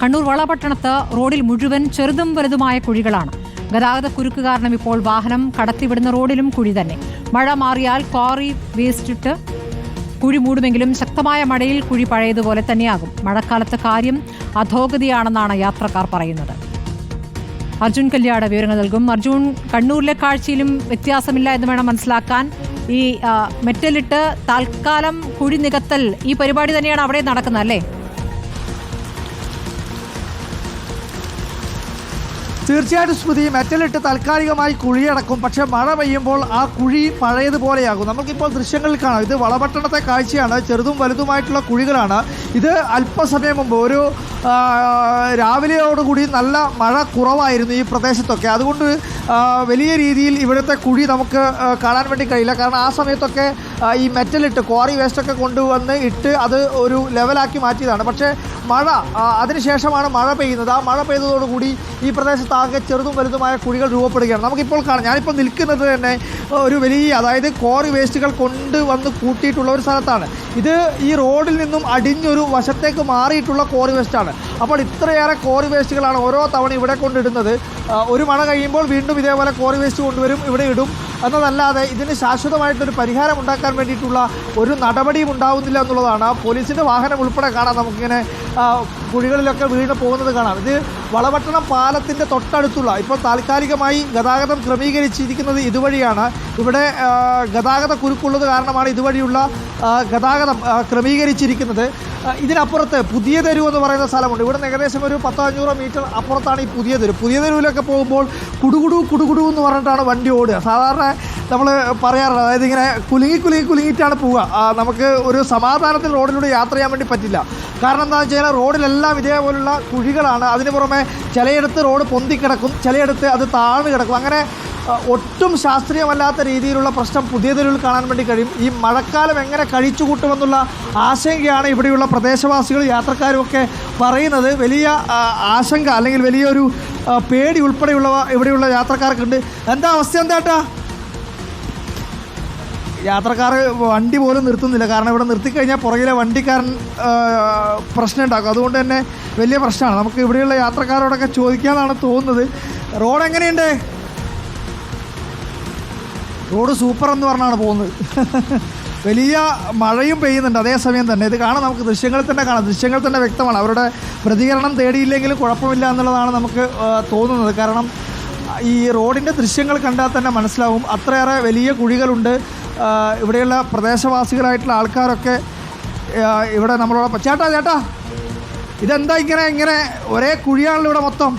കണ്ണൂർ വളപട്ടണത്ത് റോഡിൽ മുഴുവൻ ചെറുതും വലുതുമായ കുഴികളാണ്. ഗതാഗത കുരുക്ക് കാരണം ഇപ്പോൾ വാഹനം കടത്തിവിടുന്ന റോഡിലും കുഴി തന്നെ. മഴ മാറിയാൽ ക്വാറി വേസ്റ്റിട്ട് കുഴി മൂടുമെങ്കിലും ശക്തമായ മഴയിൽ കുഴി പഴയതുപോലെ തന്നെയാകും. മഴക്കാലത്ത് കാര്യം അധോഗതിയാണെന്നാണ് യാത്രക്കാർ പറയുന്നത്. അർജുൻ കല്യാട് വിവരങ്ങൾ നൽകും. അർജുൻ കണ്ണൂരിലെ കാഴ്ചയിലും വ്യത്യാസമില്ല എന്ന് വേണം മനസ്സിലാക്കാൻ. ഈ മെറ്റലിട്ട് തൽക്കാലം കുഴി നികത്തൽ ഈ പരിപാടി തന്നെയാണ് അവിടെ നടക്കുന്നത് അല്ലേ? തീർച്ചയായിട്ടും സ്മൃതി മെറ്റലിട്ട് താൽക്കാലികമായി കുഴിയടക്കും. പക്ഷെ മഴ പെയ്യുമ്പോൾ ആ കുഴി പഴയതുപോലെയാകും നമുക്കിപ്പോൾ ദൃശ്യങ്ങളിൽ കാണാം. ഇത് വളപട്ടണത്തെ കാഴ്ചയാണ്. ചെറുതും വലുതുമായിട്ടുള്ള കുഴികളാണ്. ഇത് അല്പസമയം മുമ്പ് ഒരു രാവിലെയോടുകൂടി നല്ല മഴ കുറവായിരുന്നു ഈ പ്രദേശത്തൊക്കെ. അതുകൊണ്ട് വലിയ രീതിയിൽ ഇവിടുത്തെ കുഴി നമുക്ക് കാണാൻ വേണ്ടി കഴിയില്ല. കാരണം ആ സമയത്തൊക്കെ ഈ മെറ്റലിട്ട് ക്വാറി വേസ്റ്റൊക്കെ കൊണ്ടുവന്ന് ഇട്ട് അത് ഒരു ലെവലാക്കി മാറ്റിയതാണ്. പക്ഷേ മഴ അതിനുശേഷമാണ് മഴ പെയ്യുന്നത്. ആ മഴ പെയ്തതോടുകൂടി ഈ പ്രദേശത്താകെ ചെറുതും വലുതുമായ കുഴികൾ രൂപപ്പെടുകയാണ്. നമുക്കിപ്പോൾ കാണാം ഞാനിപ്പോൾ നിൽക്കുന്നത് തന്നെ ഒരു വലിയ അതായത് ക്വാറി വേസ്റ്റുകൾ കൊണ്ടുവന്ന് കൂട്ടിയിട്ടുള്ള ഒരു സ്ഥലത്താണ്. ഇത് ഈ റോഡിൽ നിന്നും അടിഞ്ഞൊരു വശത്തേക്ക് മാറിയിട്ടുള്ള ക്വാറി വേസ്റ്റാണ് അപ്പോൾ ഇത്രയേറെ ക്വാറി വേസ്റ്റുകളാണ് ഓരോ തവണ ഇവിടെ കൊണ്ടിടുന്നത്. ഒരു മഴ കഴിയുമ്പോൾ വീണ്ടും ഇതേപോലെ കോറി വേസ്റ്റ് കൊണ്ടുവരും ഇവിടെ ഇടും. എന്നതല്ലാതെ ഇതിന് ശാശ്വതമായിട്ടൊരു പരിഹാരം ഉണ്ടാക്കാൻ വേണ്ടിയിട്ടുള്ള ഒരു നടപടിയും ഉണ്ടാവുന്നില്ല എന്നുള്ളതാണ്. പോലീസിന്റെ വാഹനം ഉൾപ്പെടെ കാണാം. നമുക്കിങ്ങനെ കുഴികളിലൊക്കെ വീണ് പോകുന്നത് കാണാം. ഇത് വളപട്ടണം പാലത്തിന്റെ തൊട്ടടുത്തുള്ള ഇപ്പോൾ താൽക്കാലികമായി ഗതാഗതം ക്രമീകരിച്ചിരിക്കുന്നത് ഇതുവഴിയാണ്. ഇവിടെ ഗതാഗത കുരുക്കുള്ളത് കാരണമാണ് ഇതുവഴിയുള്ള ഗതാഗതം ക്രമീകരിച്ചിരിക്കുന്നത്. ഇതിനപ്പുറത്ത് പുതിയ തെരുവ് എന്ന് പറയുന്ന സ്ഥലമുണ്ട്. ഇവിടെ നിന്ന് ഏകദേശം ഒരു പത്തോ അഞ്ഞൂറോ മീറ്റർ അപ്പുറത്താണ് ഈ പുതിയ തെരുവ് പുതിയ തെരുവിലൊക്കെ പോകുമ്പോൾ കുടുകുടു കുടുകുടു എന്ന് പറഞ്ഞിട്ടാണ് വണ്ടി ഓടുക. സാധാരണ നമ്മൾ പറയാറുണ്ട് അതായത് ഇങ്ങനെ കുലുങ്ങി കുലുങ്ങി കുലുങ്ങിയിട്ടാണ് പോവുക. നമുക്ക് ഒരു സമാധാനത്തിൽ റോഡിലൂടെ യാത്ര ചെയ്യാൻ വേണ്ടി പറ്റില്ല. കാരണം എന്താണെന്ന് വെച്ച് കഴിഞ്ഞാൽ റോഡിലെല്ലാം ഇതേപോലുള്ള കുഴികളാണ്. അതിന് പുറമെ ചിലയിടത്ത് റോഡ് പൊന്തിക്കിടക്കും ചിലയിടത്ത് അത് താഴ്ന്നു കിടക്കും. അങ്ങനെ ഒട്ടും ശാസ്ത്രീയമല്ലാത്ത രീതിയിലുള്ള പ്രശ്നം പുതിയ തെരുവിൽ കാണാൻ വേണ്ടി കഴിയും. ഈ മഴക്കാലം എങ്ങനെ കഴിച്ചു കൂട്ടുമെന്നുള്ള ആശങ്കയാണ് ഇവിടെയുള്ള പ്രദേശവാസികൾ യാത്രക്കാരുമൊക്കെ പറയുന്നത്. വലിയ ആശങ്ക അല്ലെങ്കിൽ വലിയൊരു പേടി ഉൾപ്പെടെയുള്ളവ ഇവിടെയുള്ള യാത്രക്കാർക്കുണ്ട്. എന്താ അവസ്ഥ? എന്താട്ടാ യാത്രക്കാർ വണ്ടി പോലും നിർത്തുന്നില്ല. കാരണം ഇവിടെ നിർത്തിക്കഴിഞ്ഞാൽ പുറകിലെ വണ്ടിക്കാരൻ പ്രശ്നം ഉണ്ടാക്കും അതുകൊണ്ട് തന്നെ വലിയ പ്രശ്നമാണ്. നമുക്ക് ഇവിടെയുള്ള യാത്രക്കാരോടൊക്കെ ചോദിക്കാമെന്നാണ് തോന്നുന്നത്. റോഡ് എങ്ങനെയുണ്ട്? റോഡ് സൂപ്പർ എന്ന് പറഞ്ഞാണ് പോകുന്നത്. വലിയ മഴയും പെയ്യുന്നുണ്ട് അതേസമയം തന്നെ. ഇത് കാണാം നമുക്ക് ദൃശ്യങ്ങളിൽ തന്നെ കാണാം. ദൃശ്യങ്ങൾ തന്നെ വ്യക്തമാണ്. അവരുടെ പ്രതികരണം തേടിയില്ലെങ്കിലും കുഴപ്പമില്ല എന്നുള്ളതാണ് നമുക്ക് തോന്നുന്നത്. കാരണം ഈ റോഡിന്റെ ദൃശ്യങ്ങൾ കണ്ടാൽ തന്നെ മനസ്സിലാവും. അത്രയേറെ വലിയ കുഴികളുണ്ട്. ഇവിടെയുള്ള പ്രദേശവാസികളായിട്ടുള്ള ആൾക്കാരൊക്കെ ഇവിടെ നമ്മളോട് ചേട്ടാ ചേട്ടാ ഇതെന്താ ഇങ്ങനെ ഇങ്ങനെ ഒരേ കുഴിയാണല്ലോ ഇവിടെ മൊത്തം?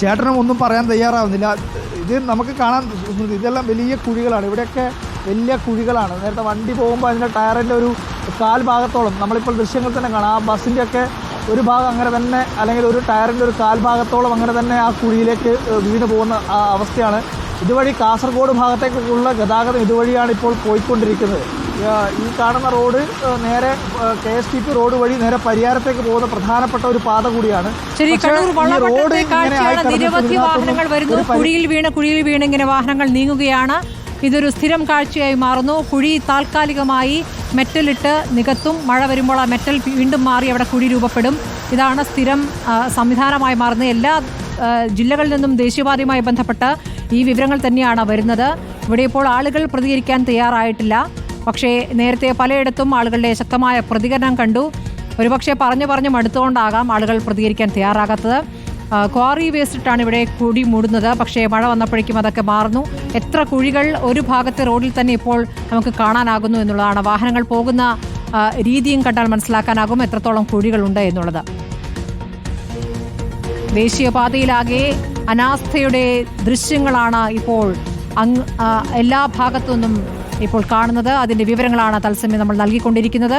ചേട്ടനും ഒന്നും പറയാൻ തയ്യാറാവുന്നില്ല. ഇത് നമുക്ക് കാണാൻ ഇതെല്ലാം വലിയ കുഴികളാണ്. ഇവിടെയൊക്കെ വലിയ കുഴികളാണ്. നേരത്തെ വണ്ടി പോകുമ്പോൾ അതിന്റെ ടയറിന്റെ ഒരു കാൽ ഭാഗത്തോളം നമ്മളിപ്പോൾ ദൃശ്യങ്ങൾ തന്നെ കാണാം. ആ ബസ്സിന്റെ ഒക്കെ ഒരു ഭാഗം അങ്ങനെ തന്നെ അല്ലെങ്കിൽ ഒരു ടയറിന്റെ ഒരു കാൽ ഭാഗത്തോളം അങ്ങനെ തന്നെ ആ കുഴിയിലേക്ക് വീണ് പോകുന്ന ആ അവസ്ഥയാണ്. ഇതുവഴി കാസർഗോഡ് ഭാഗത്തേക്കുള്ള ഗതാഗതം ഇതുവഴിയാണ് ഇപ്പോൾ പോയിക്കൊണ്ടിരിക്കുന്നത്. ഈ കാണുന്ന റോഡ് നേരെ K S T P road വഴി നേരെ പരിയാരത്തേക്ക് പോകുന്ന പ്രധാനപ്പെട്ട ഒരു പാത കൂടിയാണ്. നിരവധി വാഹനങ്ങൾ വരുന്നു. കുഴിയിൽ വീണ് കുഴിയിൽ വീണ് ഇങ്ങനെ വാഹനങ്ങൾ നീങ്ങുകയാണ്. ഇതൊരു സ്ഥിരം കാഴ്ചയായി മാറുന്നു. കുഴി താൽക്കാലികമായി മെറ്റലിട്ട് നികത്തും. മഴ വരുമ്പോൾ ആ മെറ്റൽ വീണ്ടും മാറി അവിടെ കുഴി രൂപപ്പെടും. ഇതാണ് സ്ഥിരം സംവിധാനമായി മാറുന്നത്. എല്ലാ ജില്ലകളിൽ നിന്നും ദേശീയപാതയുമായി ബന്ധപ്പെട്ട് ഈ വിവരങ്ങൾ തന്നെയാണ് വരുന്നത്. ഇവിടെ ഇപ്പോൾ ആളുകൾ പ്രതികരിക്കാൻ തയ്യാറായിട്ടില്ല. പക്ഷേ നേരത്തെ പലയിടത്തും ആളുകളുടെ ശക്തമായ പ്രതികരണം കണ്ടു. ഒരുപക്ഷെ പറഞ്ഞു പറഞ്ഞു മടുത്തുകൊണ്ടാകാം ആളുകൾ പ്രതികരിക്കാൻ തയ്യാറാകാത്തത്. ക്വാറി വേസ്റ്റിട്ടാണ് ഇവിടെ കുഴി മൂടുന്നത്. പക്ഷേ മഴ വന്നപ്പോഴേക്കും അതൊക്കെ മാറുന്നു. എത്ര കുഴികൾ ഒരു ഭാഗത്തെ റോഡിൽ തന്നെ ഇപ്പോൾ നമുക്ക് കാണാനാകുന്നു എന്നുള്ളതാണ്. വാഹനങ്ങൾ പോകുന്ന രീതിയും കണ്ടാൽ മനസ്സിലാക്കാനാകും എത്രത്തോളം കുഴികളുണ്ട് എന്നുള്ളത്. ദേശീയപാതയിലാകെ അനാസ്ഥയുടെ ദൃശ്യങ്ങളാണ് ഇപ്പോൾ എല്ലാ ഭാഗത്തു നിന്നും ഇപ്പോൾ കാണുന്നത്. അതിന്റെ വിവരങ്ങളാണ് തത്സമയം നമ്മൾ നൽകിക്കൊണ്ടിരിക്കുന്നത്.